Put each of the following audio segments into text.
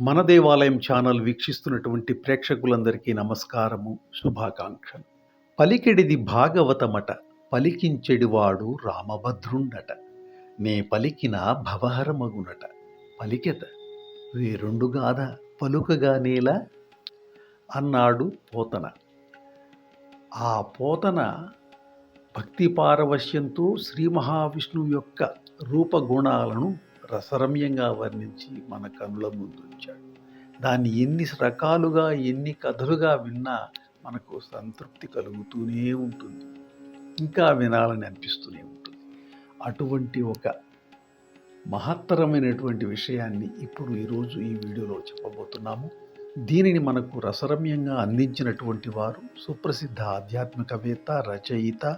మన దేవాలయం ఛానల్ వీక్షిస్తున్నటువంటి ప్రేక్షకులందరికీ నమస్కారము శుభాకాంక్షలు. పలికెడిది భాగవతమట పలికించెడివాడు రామభద్రుండట. నే పలికిన భవహరమగునట. పలికెత వేరుండుగాద పలుకగానేలా అన్నాడు పోతన. ఆ పోతన భక్తి పారవశ్యంతో శ్రీ మహావిష్ణువు యొక్క రూపగుణాలను రసరమ్యంగా వర్ణించి మన కనుల ముందుంచాడు దాన్ని ఎన్ని రకాలుగా ఎన్ని కథలుగా విన్నా మనకు సంతృప్తి కలుగుతూనే ఉంటుంది. ఇంకా వినాలని అనిపిస్తూనే ఉంటుంది. అటువంటి ఒక మహత్తరమైనటువంటి విషయాన్ని ఇప్పుడు ఈరోజు ఈ వీడియోలో చెప్పబోతున్నాము. దీనిని మనకు రసరమ్యంగా అందించినటువంటి వారు సుప్రసిద్ధ ఆధ్యాత్మికవేత్త రచయిత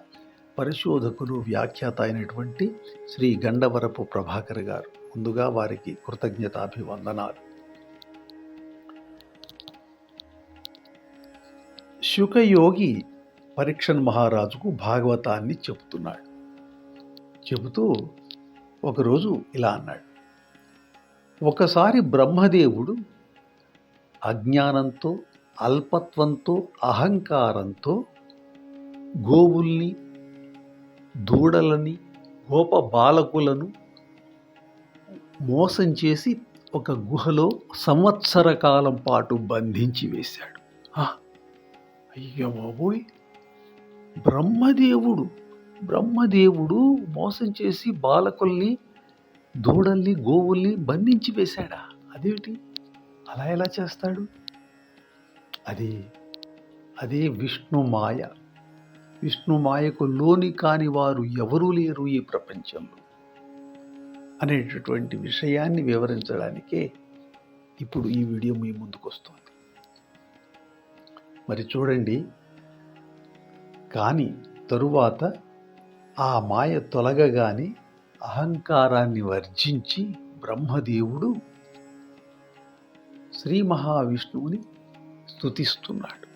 పరిశోధకులు వ్యాఖ్యాత అయినటువంటి శ్రీ గండవరపు ప్రభాకర్ గారు. ముందుగా వారికి కృతజ్ఞతాభివందనాలు. శుకయోగి పరీక్షన్ మహారాజుకు భాగవతాన్ని చెబుతున్నాడు. చెబుతూ ఒకరోజు ఇలా అన్నాడు. ఒకసారి బ్రహ్మదేవుడు అజ్ఞానంతో అల్పత్వంతో అహంకారంతో గోవుల్ని దూడలని గోప బాలకులను మోసం చేసి ఒక గుహలో సంవత్సర కాలం పాటు బంధించి వేశాడు. అయ్యో బాబోయ్! బ్రహ్మదేవుడు బ్రహ్మదేవుడు మోసం చేసి బాలకుల్ని దూడల్ని గోవుల్ని బంధించి వేశాడా? అదేమిటి? అలా ఎలా చేస్తాడు? అది అదే విష్ణు మాయ. విష్ణు మాయకు లోని కాని వారు ఎవరూ లేరు ఈ ప్రపంచంలో. అనేటటువంటి విషయాన్ని వివరించడానికే ఇప్పుడు ఈ వీడియో మీ ముందుకు వస్తుంది మరి చూడండి కానీ తరువాత ఆ మాయ తొలగగానే అహంకారాన్ని వర్జించి బ్రహ్మదేవుడు శ్రీ మహావిష్ణువుని స్తుతిస్తున్నాడు.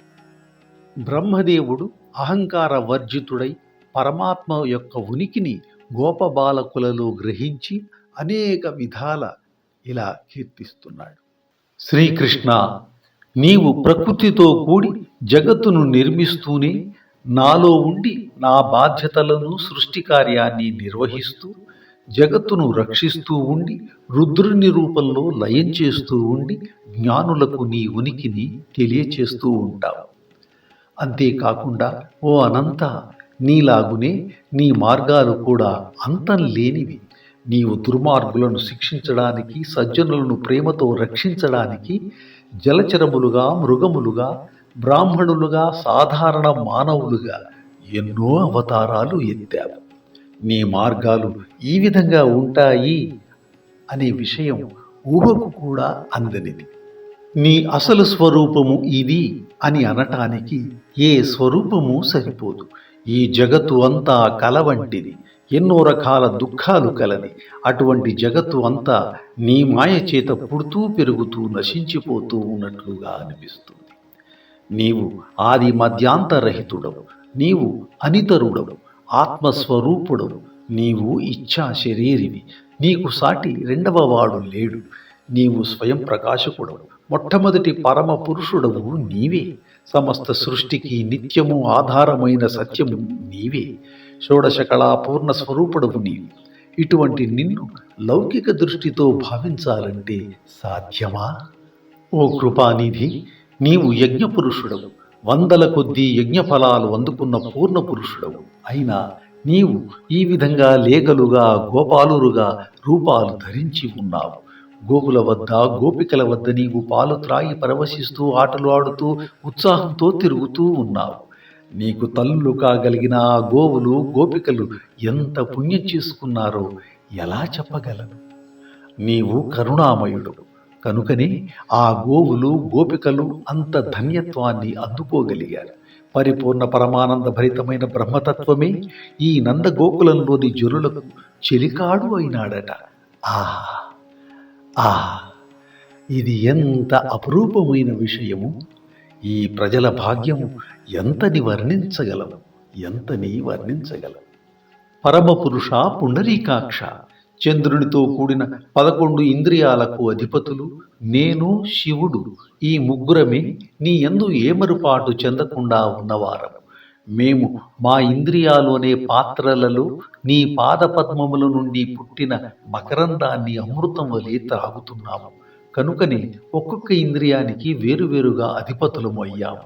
బ్రహ్మదేవుడు అహంకార వర్జితుడై పరమాత్మ యొక్క ఉనికిని గోపబాలకులలో గ్రహించి అనేక విధాల ఇలా కీర్తిస్తున్నాడు. శ్రీకృష్ణ నీవు ప్రకృతితో కూడి జగత్తును నిర్మిస్తూనే నాలో ఉండి నా బాధ్యతలను సృష్టి కార్యాన్ని నిర్వహిస్తూ జగత్తును రక్షిస్తూ ఉండి రుద్రుని రూపంలో లయం చేస్తూ ఉండి జ్ఞానులకు నీ ఉనికిని తెలియచేస్తూ ఉంటావు. అంతేకాకుండా ఓ అనంత నీలాగునే నీ మార్గాలు కూడా అంతం లేనివి. నీవు దుర్మార్గులను శిక్షించడానికి సజ్జనులను ప్రేమతో రక్షించడానికి జలచరములుగా మృగములుగా బ్రాహ్మణులుగా సాధారణ మానవులుగా ఎన్నో అవతారాలు ఎత్తావు. నీ మార్గాలు ఈ విధంగా ఉంటాయి అనే విషయం ఊహకు కూడా అందనిది. నీ అసలు స్వరూపము ఇది అని అనటానికి ఏ స్వరూపము సరిపోదు. ఈ జగత్తు అంతా కల వంటిది ఎన్నో రకాల దుఃఖాలు కలది. అటువంటి జగత్తు అంతా నీ మాయ చేత పుడుతూ పెరుగుతూ నశించిపోతూ ఉన్నట్లుగా అనిపిస్తుంది. నీవు ఆది మధ్యాంతరహితుడవు. నీవు అనితరుడవు. ఆత్మస్వరూపుడవు. నీవు ఇచ్ఛా శరీరివి నీకు సాటి రెండవ వాడు లేడు. నీవు స్వయం ప్రకాశకుడవు. మొట్టమొదటి పరమ పురుషుడవు నీవే. సమస్త సృష్టికి నిత్యము ఆధారమైన సత్యము నీవే. షోడశ కళా పూర్ణ స్వరూపుడవు నీవు. ఇటువంటి నిన్ను లౌకిక దృష్టితో భావించాలంటే సాధ్యమా? ఓ కృపానిధి నీవు యజ్ఞపురుషుడవు. వందల కొద్దీ యజ్ఞఫలాలు అందుకున్న పూర్ణ పురుషుడవు అయినా నీవు ఈ విధంగా లేఖలుగా గోపాలురుగా రూపాలు ధరించి ఉన్నావు. గోకుల వద్ద గోపికల వద్ద నీవు పాలు త్రాగి పరవశిస్తూ ఆటలు ఆడుతూ ఉత్సాహంతో తిరుగుతూ ఉన్నావు. నీకు తల్లులు కాగలిగిన ఆ గోవులు గోపికలు ఎంత పుణ్యం చేసుకున్నారో ఎలా చెప్పగలను? నీవు కరుణామయుడు. కనుకనే ఆ గోవులు గోపికలు అంత ధన్యత్వాన్ని అందుకోగలిగారు. పరిపూర్ణ పరమానంద భరితమైన బ్రహ్మతత్వమే ఈ నంద గోకులంలోని జరులకు చెలికాడు అయినాడట. ఆ ఆ ఇది ఎంత అపురూపమైన విషయము! ఈ ప్రజల భాగ్యము ఎంతని వర్ణించగలము ఎంతని వర్ణించగలము పరమపురుష పుండరీకాక్ష చంద్రునితో కూడిన పదకొండు ఇంద్రియాలకు అధిపతులు నేను శివుడు. ఈ ముగ్గురమే నీ ఎందు ఏమరుపాటు చెందకుండా ఉన్నవారం మేము మా ఇంద్రియాలు అనే పాత్రలలో నీ పాదపద్మముల నుండి పుట్టిన మకరందాన్ని అమృతం వలె త్రాగుతున్నాము. కనుకనే ఒక్కొక్క ఇంద్రియానికి వేరువేరుగా అధిపతులము అయ్యాము.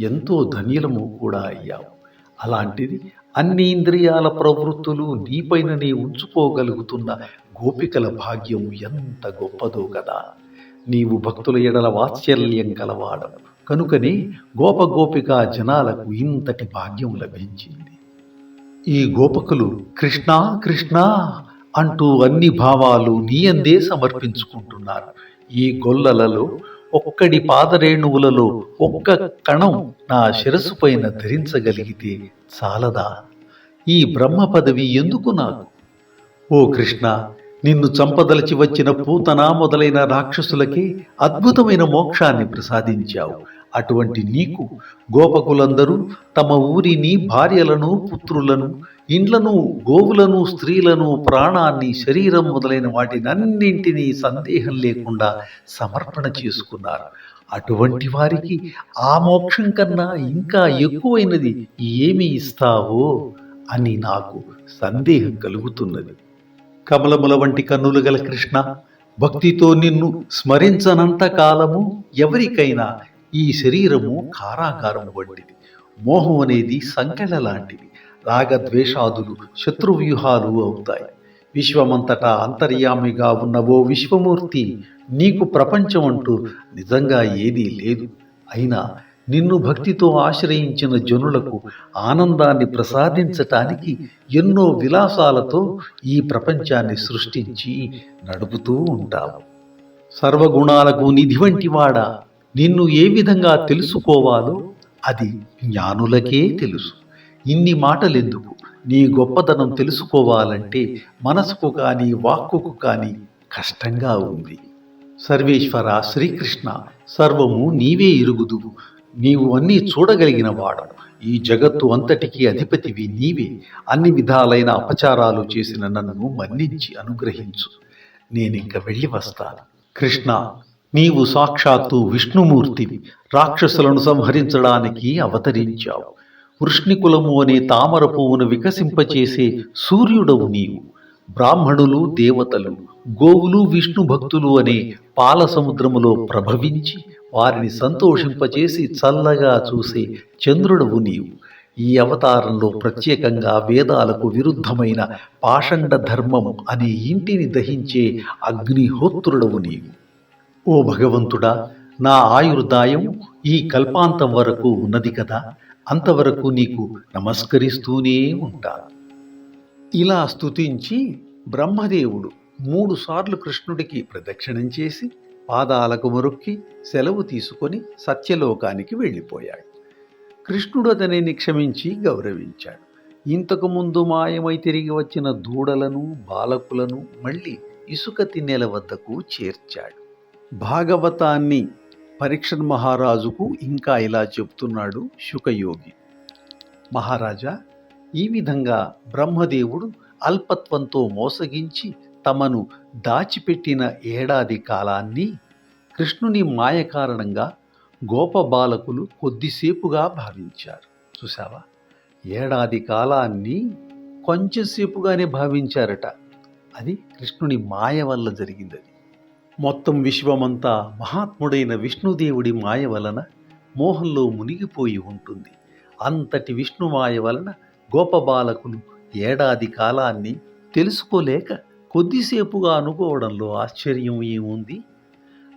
ఎంతో ధన్యులము కూడా అయ్యాము. అలాంటిది అన్ని ఇంద్రియాల ప్రవృత్తులు నీపైననే ఉంచుకోగలుగుతున్న గోపికల భాగ్యం ఎంత గొప్పదో కదా! నీవు భక్తుల ఎడల వాత్సల్యం కలవాడవు. కనుకనే గోపగోపిక జనాలకు ఇంతటి భాగ్యం లభించింది. ఈ గోపకులు కృష్ణ కృష్ణ అంటూ అన్ని భావాలు నీయందే సమర్పించుకుంటున్నారు. ఈ గొల్లలలో ఒక్కడి పాదరేణువులలో ఒక్క కణం నా శిరస్సు పైన ధరించగలిగితే చాలదా? ఈ బ్రహ్మ పదవి ఎందుకు నాకు? ఓ కృష్ణ నిన్ను చంపదలచి వచ్చిన పూతన మొదలైన రాక్షసులకి అద్భుతమైన మోక్షాన్ని ప్రసాదించావు. అటువంటి నీకు గోపకులందరూ తమ ఊరిని భార్యలను పుత్రులను ఇండ్లను గోవులను స్త్రీలను ప్రాణాన్ని శరీరం మొదలైన వాటినన్నింటినీ సందేహం లేకుండా సమర్పణ చేసుకున్నారు. అటువంటి వారికి ఆ మోక్షం కన్నా ఇంకా ఎక్కువైనది ఏమి ఇస్తావో అని నాకు సందేహం కలుగుతున్నది. కమలముల వంటి కన్నులు గల కృష్ణ భక్తితో నిన్ను స్మరించనంత కాలము ఎవరికైనా ఈ శరీరము కారాగారం వంటిది. మోహం అనేది సంకెళ్ళ లాంటిది. రాగద్వేషాదులు శత్రువ్యూహాలు అవుతాయి. విశ్వమంతటా అంతర్యామిగా ఉన్న ఓ విశ్వమూర్తి నీకు ప్రపంచం అంటూ నిజంగా ఏదీ లేదు. అయినా నిన్ను భక్తితో ఆశ్రయించిన జనులకు ఆనందాన్ని ప్రసాదించటానికి ఎన్నో విలాసాలతో ఈ ప్రపంచాన్ని సృష్టించి నడుపుతూ ఉంటావు. సర్వగుణాలకు నిధి వంటివాడా నిన్ను ఏ విధంగా తెలుసుకోవాలో అది జ్ఞానులకే తెలుసు. ఇన్ని మాటలెందుకు? నీ గొప్పతనం తెలుసుకోవాలంటే మనసుకు కానీ వాక్కుకు కానీ కష్టంగా ఉంది. సర్వేశ్వర శ్రీకృష్ణ సర్వము నీవే ఇరుగుదువు. నీవు అన్నీ చూడగలిగిన వాడు. ఈ జగత్తు అంతటికీ అధిపతివి నీవే. అన్ని విధాలైన అపచారాలు చేసిన నన్ను మన్నించి అనుగ్రహించు. నేనింక వెళ్ళి వస్తాను. కృష్ణ నీవు సాక్షాత్తు విష్ణుమూర్తివి రాక్షసులను సంహరించడానికి అవతరించావు. వృష్ణికులము అనే తామర పువ్వును వికసింపచేసే సూర్యుడవు నీవు. బ్రాహ్మణులు దేవతలు గోవులు విష్ణు భక్తులు అనే పాల సముద్రములో ప్రభవించి వారిని సంతోషింపచేసి చల్లగా చూసే చంద్రుడవు నీవు. ఈ అవతారంలో ప్రత్యేకంగా వేదాలకు విరుద్ధమైన పాషండ ధర్మం అనే ఇంటిని దహించే అగ్నిహోత్రుడవు నీవు. ఓ భగవంతుడా నా ఆయుర్దాయం ఈ కల్పాంతం వరకు ఉన్నది కదా అంతవరకు నీకు నమస్కరిస్తూనే ఉంటాను ఇలా స్తుతించి బ్రహ్మదేవుడు మూడుసార్లు కృష్ణుడికి ప్రదక్షిణం చేసి పాదాలకు మొరొక్కి సెలవు తీసుకొని సత్యలోకానికి వెళ్ళిపోయాడు. కృష్ణుడు అతనిని క్షమించి గౌరవించాడు. ఇంతకుముందు మాయమై తిరిగి వచ్చిన దూడలను బాలకులను మళ్ళీ ఇసుక తిన్నెల వద్దకు చేర్చాడు. భాగవతాన్ని పరీక్షణ్ మహారాజుకు ఇంకా ఇలా చెప్తున్నాడు శుకయోగి. మహారాజా ఈ విధంగా బ్రహ్మదేవుడు అల్పత్వంతో మోసగించి తమను దాచిపెట్టిన ఏడాది కాలాన్ని కృష్ణుని మాయ కారణంగా గోప బాలకులు కొద్దిసేపుగా భావించారు. చూసావా ఏడాది కాలాన్ని కొంచెంసేపుగానే భావించారట. అది కృష్ణుని మాయ వల్ల జరిగింది మొత్తం విశ్వమంతా మహాత్ముడైన విష్ణుదేవుడి మాయ వలన మోహంలో మునిగిపోయి ఉంటుంది. అంతటి విష్ణు మాయ వలన గోప బాలకులు ఏడాది కాలాన్ని తెలుసుకోలేక కొద్దిసేపుగా అనుకోవడంలో ఆశ్చర్యం ఏముంది?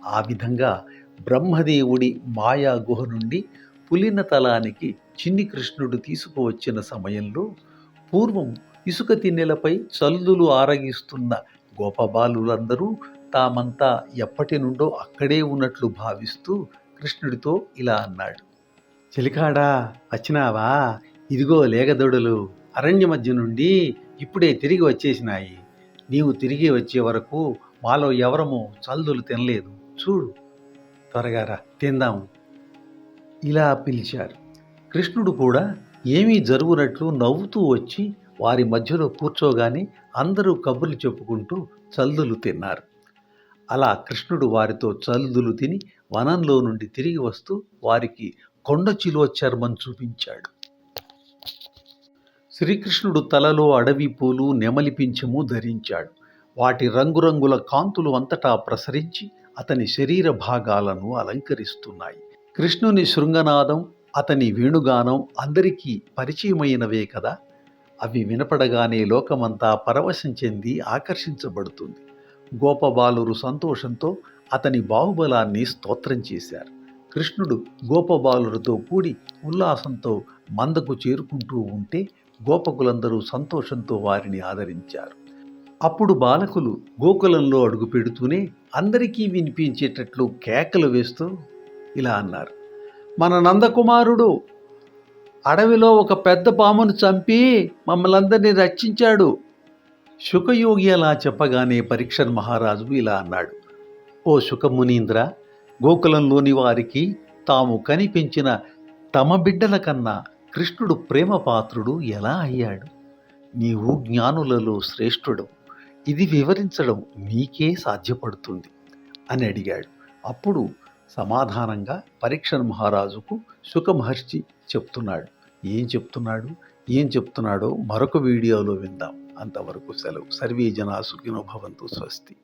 ఆ విధంగా బ్రహ్మదేవుడి మాయా గుహ నుండి పులిన తలానికి చిన్ని కృష్ణుడు తీసుకువచ్చిన సమయంలో పూర్వం ఇసుక తిన్నెలపై చల్లులు ఆరగిస్తున్న గోపబాలులందరూ తామంతా ఎప్పటి నుండో అక్కడే ఉన్నట్లు భావిస్తూ కృష్ణుడితో ఇలా అన్నాడు. చెలికాడా వచ్చినావా? ఇదిగో లేగదొడులు అరణ్య మధ్య నుండి ఇప్పుడే తిరిగి వచ్చేసినాయి. నీవు తిరిగి వచ్చే వరకు మాలో ఎవరము చల్దులు తినలేదు. చూడు. త్వరగా రా తిందాము. ఇలా పిలిచారు. కృష్ణుడు కూడా ఏమీ జరుగునట్లు నవ్వుతూ వచ్చి వారి మధ్యలో కూర్చోగానే అందరూ కబుర్లు చెప్పుకుంటూ చల్దులు తిన్నారు. అలా కృష్ణుడు వారితో చల్దులు తిని వనంలో నుండి తిరిగి వస్తూ వారికి కొండ చిలువ చర్మం చూపించాడు. శ్రీకృష్ణుడు తలలో అడవి పూలు నెమలి పింఛము ధరించాడు. వాటి రంగురంగుల కాంతులు అంతటా ప్రసరించి అతని శరీర భాగాలను అలంకరిస్తున్నాయి. కృష్ణుని శృంగనాదం అతని వేణుగానం అందరికీ పరిచయమైనవే కదా? అవి వినపడగానే లోకమంతా పరవశం చెంది ఆకర్షించబడుతుంది. గోపబాలురు సంతోషంతో అతని బాహుబలాన్ని స్తోత్రం చేశారు. కృష్ణుడు గోపబాలులతో కూడి ఉల్లాసంతో మందకు చేరుకుంటూ ఉంటే గోపకులందరూ సంతోషంతో వారిని ఆదరించారు. అప్పుడు బాలకులు గోకులంలో అడుగు పెడుతూనే అందరికీ వినిపించేటట్లు కేకలు వేస్తూ ఇలా అన్నారు. మన నందకుమారుడు అడవిలో ఒక పెద్ద పామును చంపి మమ్మల్ని రక్షించాడు. శుకయోగి అలా చెప్పగానే పరీక్షన్ మహారాజు ఇలా అన్నాడు ఓ శుకమునీంద్ర గోకులంలోని వారికి తాము కనిపించిన తమ బిడ్డల కన్నా కృష్ణుడు ప్రేమ పాత్రుడు ఎలా అయ్యాడు? నీవు జ్ఞానులలో శ్రేష్ఠుడు ఇది వివరించడం నీకే సాధ్యపడుతుంది అని అడిగాడు. అప్పుడు సమాధానంగా పరీక్షణ మహారాజుకు సుఖమహర్షి చెప్తున్నాడు ఏం చెప్తున్నాడు? ఏం చెప్తున్నాడో మరొక వీడియోలో విందాం. అంతవరకు సెలవు. సర్వే జనా సుఖినో భవంతు స్వస్తి.